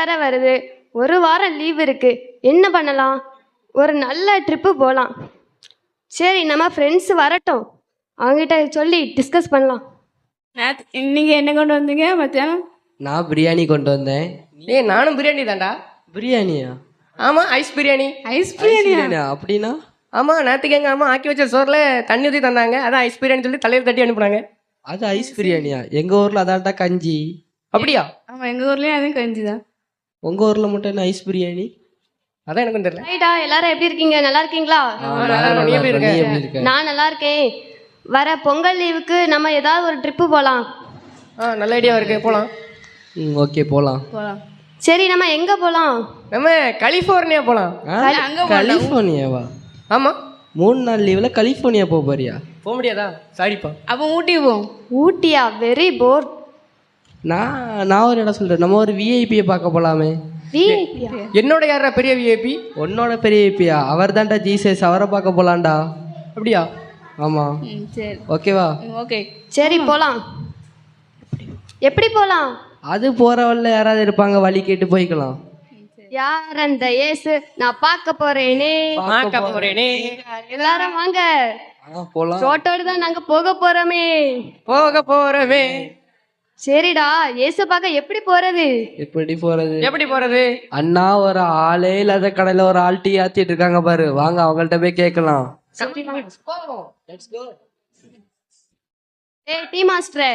வேற வருது. ஒரு வாரம் லீவ் இருக்கு. என்ன பண்ணலாம்? ஒரு நல்ல ட்ரிப்பு போகலாம் சரி நம்ம ஃப்ரெண்ட்ஸ் வரட்டும். அவங்ககிட்ட சொல்லி டிஸ்கஸ் பண்ணலாம். நீங்கள் என்ன கொண்டு வந்தீங்க மத்தியானம்? நான் பிரியாணி கொண்டு வந்தேன். ஏய் நானும் பிரியாணி தான்டா. பிரியாணியா? ஆமா ஐஸ் பிரியாணி. ஐஸ் பிரியாணியா? அப்படின்னா? ஆமா நேற்றுக்கு எங்க அம்மா ஆக்கி வச்ச சோறுல தண்ணி ஊற்றி தந்தாங்க. அதான் ஐஸ் பிரியாணி சொல்லி தலையில தட்டி அனுப்புனாங்க. அது ஐஸ் பிரியாணியா? எங்க ஊர்ல அதான்டா கஞ்சி. அப்படியா? ஆமாம் எங்கள் ஊர்லேயும் அதுவும் கஞ்சி தான் உங்க ஊர்ல மட்டும் என்ன ஐஸ் பிரியாணி அதான் எனக்கும் தெரியல. ரைட்டா எல்லாரும் எப்படி இருக்கீங்க? நல்லா இருக்கீங்களா. நீ எப்படி இருக்க? நான் நல்லா இருக்கேன். வர பொங்கல் லீவுக்கு நம்ம ஏதாவது ஒரு ட்ரிப்பு போகலாம் ஆ நல்ல ஐடியா இருக்கு. போலாம். ம் ஓகே போலாம். போகலாம் சரி நம்ம எங்கே போகலாம் நம்ம கலிஃபோர்னியா போலாம். ஆ? கலிஃபோர்னியாவா ஆமா. மூணு நாள் லீவ்ல கலிஃபோர்னியா போக போறியா? போக முடியாதா? சாரிப்பா அப்போ ஊட்டி போவோம். ஊட்டியா? வெரி போர் நான் நான் ஒரு இடம் சொல்றேன். நம்ம ஒரு விஐபியை பார்க்க போலாமே. விஐபியா என்னோட யாரா பெரிய விஐபி உன்னோட பெரிய விஐபியா அவர் தான்டா ஜீசஸ். அவரை பார்க்க போலாம்டா. அப்படியா? ஆமா. ம் சரி. ஓகேவா ஓகே சரி போகலாம் எப்படி போகலாம் அது போற வழில யாராவது இருப்பாங்க வழி கேட்டு போய்க்கலாம். யார் அந்த இயேசு? நான் பார்க்க போறேனே. பார்க்க போறேனே. எல்லாரும் வாங்க. போலாம். ரோட்டோடு தான் நாங்க போக போறோமே. போக போறவே சரிடா இயேசு பார்க்க எப்படி போறது? எப்படி போறது? எப்படி போறது? அண்ணா ஒரு ஆளே இல்லாத கடையில ஒரு ஆள் டீ ஆத்திட்டு இருக்காங்க பாரு. வாங்க அவங்கள்ட்ட போய் கேட்கலாம். ஏய் டீ மாஸ்டரே.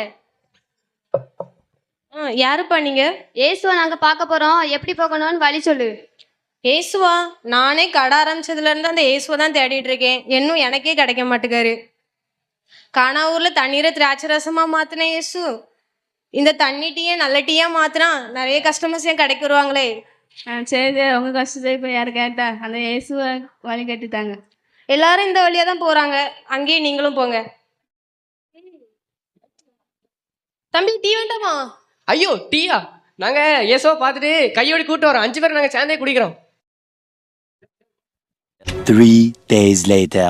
ஆ யாருப்பா நீங்க? இயேசுவை நாங்க பார்க்க போறோம். எப்படி போகணும்னு வழி சொல்லு. ஏசுவா நானே கடை ஆரம்பிச்சதுல இருந்து அந்த ஏசுவை தான் தேடிட்டு இருக்கேன். இன்னும் எனக்கே கிடைக்க மாட்டேங்காரு. காணாவூர்ல தண்ணீரை திராட்சை ரசமா மாத்தின ஏசு. இந்த தண்ணி டீயை நல்ல டீயா மாத்தினா நிறைய கஸ்டமர்ஸ் ஏன் கடைக்கு வருவாங்களே ஆ சரி உங்கள் கஷ்டத்தை இப்போ யார் கேட்டா அந்த இயேசுவை வழி கட்டித்தாங்க. எல்லாரும் இந்த வழியா தான் போறாங்க. அங்கேயே நீங்களும் போங்க. தம்பி டீ வேண்டாமா ஐயோ டீயா? நாங்க ஏசோ பார்த்துட்டு கையோடி கூட்டு வரோம். அஞ்சு பேர் நாங்க சேர்ந்தே குடிக்கிறோம். Three days later.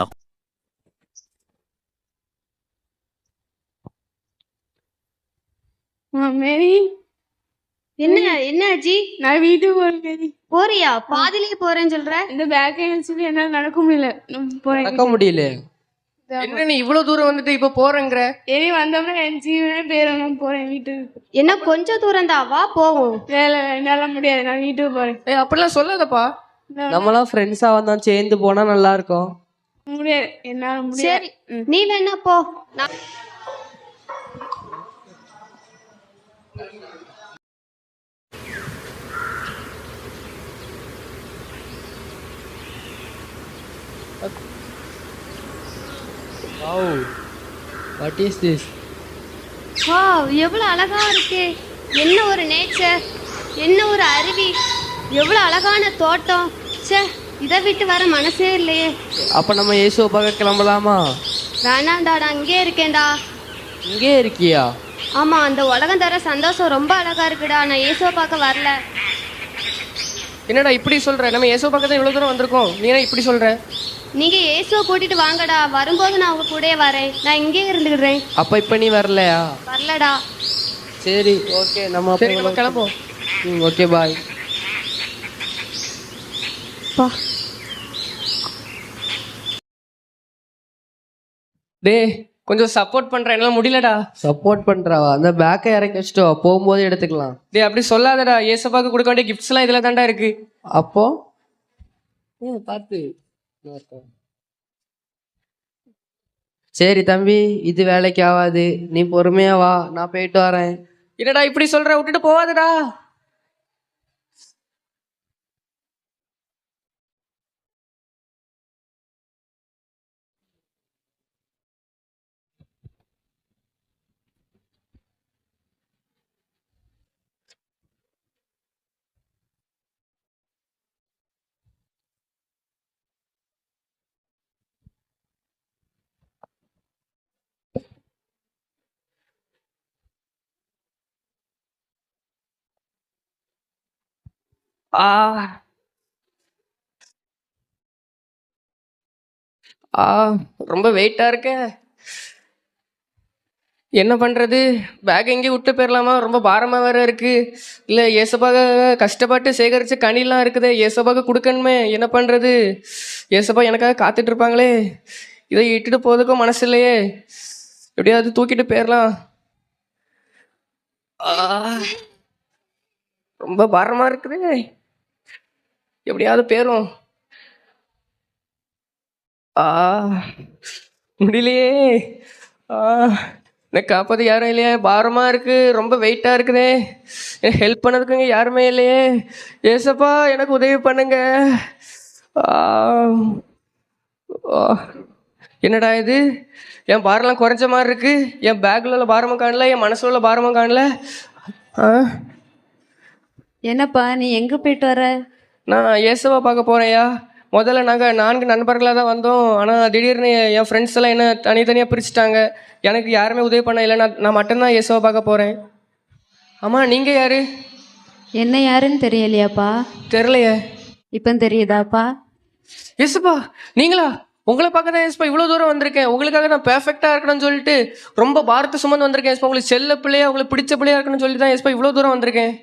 மேரி. என்ன என்ன அஜி நான் வீட்டுக்கு போகிறேன் மேரி. போறியா? பாதியிலேயே போறேன்னு சொல்ற? இந்த பேக்கை வச்சுட்டு என்னால் நடக்க முடியல. போறேன். நடக்க முடியல என்ன நீ இவ்வளவு தூரம் வந்துட்டு இப்ப போறேங்கிற? இனி வந்தோம்னா என் ஜீவனே போயிடும் போகிறேன் வீட்டுக்கு. என்ன கொஞ்சம் தூரம் தான் வா போவோம். வேலை என்னால் முடியாது நான் வீட்டுக்கு போகிறேன் ஏய் அப்படிலாம் சொல்லாதப்பா. நம்மளாம் ஃப்ரெண்ட்ஸா வந்தோம் சேர்ந்து போனா நல்லா இருக்கும். முடியாது என்னால் முடியாது. சரி நீ வேணா போ. நான் wow what is this wow எவ்வளவு அழகா இருக்கு. என்ன ஒரு நேச்சர் என்ன ஒரு அருவி. எவ்வளவு அழகான தோட்டம். ச்சே இதை விட்டு வர மனசே இல்லையே. அப்ப நம்ம இயேசுவை பார்க்க கிளம்பலாமா? வேணாம்டா நான் இங்கே இருக்கேன்டா. இங்கே இருக்கியா? ஆமா அந்த உலகம் தர சந்தோஷம் ரொம்ப அழகா இருக்குடா. நான் இயேசுவை பார்க்க வரல. என்னடா இப்படி சொல்ற? நம்ம ஏசோ பக்கத்துல இவ்வளவு தூரம் வந்திருக்கோம். நீ என்ன இப்படி சொல்ற? நீங்க இயேசுவை கூட்டிட்டு வாங்கடா. வரும்போது நான் உங்க கூடயே வரேன். நான் இங்கே இருந்துக்கிறேன். அப்ப இப்ப நீ வரலையா? வரலடா. சரி ஓகே. நம்ம அப்ப சரி நம்ம கிளம்புவோம். ம் ஓகே பாய் டேய் கொஞ்சம் சப்போர்ட் பண்றேன் என்னால முடியலடா. சப்போர்ட் பண்றாவா? அந்த பேக்கை இறக்கி வச்சுட்டோ போகும்போது எடுத்துக்கலாம். டேய் அப்படி சொல்லாதடா. ஏசப்பாக்கு கொடுக்க வேண்டிய கிஃப்ட்ஸ் எல்லாம் இதுல தான்டா இருக்கு. அப்போ? ம், பார்த்து. சரி தம்பி இது வேலைக்கு ஆகாது. நீ பொறுமையா வா. நான் போயிட்டு வரேன். என்னடா இப்படி சொல்ற? விட்டுட்டு போவாதடா ஆ. ஆ. ரொம்ப வெயிட்டாக இருக்க. என்ன பண்ணுறது பேக் எங்கேயும் விட்டு போயிடலாமா ரொம்ப பாரமாக வேற இருக்குது இல்லை ஏசப்பாக கஷ்டப்பட்டு சேகரித்த கனிலாம் இருக்குது. ஏசப்பாக கொடுக்கணுமே. என்ன பண்ணுறது ஏசப்பா எனக்காக காத்துட்டு இருப்பாங்களே. இதை இட்டுட்டு போகிறதுக்கும் மனசு இல்லையே. எப்படியாவது தூக்கிட்டு போயிடலாம் ஆ, ரொம்ப பாரமாக இருக்குது. எப்படியாவது பேரும். ஆ முடியலையே. ஆ எனக்கு காப்பாற்ற யாரும் இல்லையே? பாரமாக இருக்குது ரொம்ப வெயிட்டாக இருக்குதே. ஹெல்ப் பண்ணதுக்குங்க யாருமே இல்லையே. ஏசப்பா எனக்கு உதவி பண்ணுங்க. என்னடா இது? என் பாரம்லாம் குறைஞ்ச மாதிரி இருக்குது என் பேக்கில் உள்ள பாரமும் காணல. என் மனசில் உள்ள பாரமும் காணல. ஆ. என்னப்பா நீ எங்கே போயிட்டு வர? நான் இயேசுவை பார்க்க போகிறேன்யா முதல்ல நாங்கள் நான்கு நண்பர்களாக தான் வந்தோம். ஆனால் திடீர்னு என் ஃப்ரெண்ட்ஸ் எல்லாம் என்ன தனித்தனியாக பிரிச்சுட்டாங்க. எனக்கு யாருமே உதவி பண்ண இல்லை. நான் நான் மட்டும்தான் இயேசுவை பார்க்க போகிறேன் ஆமாம் நீங்கள் யார்? என்ன யாருன்னு தெரியலையாப்பா? தெரிலையே இப்போ தெரியுதாப்பா? இயேசுப்பா நீங்களா? உங்களை பார்க்க தான் இயேசுப்பா இவ்வளோ தூரம் வந்திருக்கேன். உங்களுக்காக நான் பெர்ஃபெக்டாக இருக்கணும்னு சொல்லிட்டு ரொம்ப பாரத்தை சுமந்து வந்திருக்கேன் இயேசுப்பா. உங்களுக்கு செல்ல பிள்ளையா உங்களுக்கு பிடிச்ச பிள்ளையா இருக்கணும்னு சொல்லி தான் இயேசுப்பா இவ்வளோ தூரம் வந்திருக்கேன்.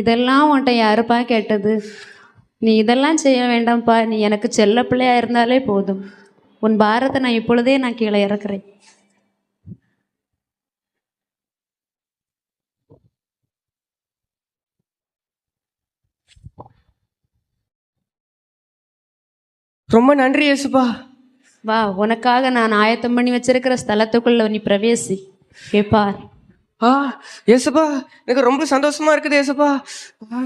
இதெல்லாம் உன்கிட்ட யாருப்பா கேட்டது? நீ இதெல்லாம் செய்ய வேண்டாம்ப்பா. நீ எனக்கு செல்ல பிள்ளையா இருந்தாலே போதும். உன் பாரத்தை நான் இப்பொழுதே நான் கீழே இறக்குறேன். ரொம்ப நன்றி இயேசுப்பா. வா உனக்காக நான் ஆயத்தம் பண்ணி வச்சிருக்கிற ஸ்தலத்துக்குள்ள நீ பிரவேசி. கேப்பார். ஆ ஏசப்பா எனக்கு ரொம்ப சந்தோஷமா இருக்குது ஏசப்பா ஆ,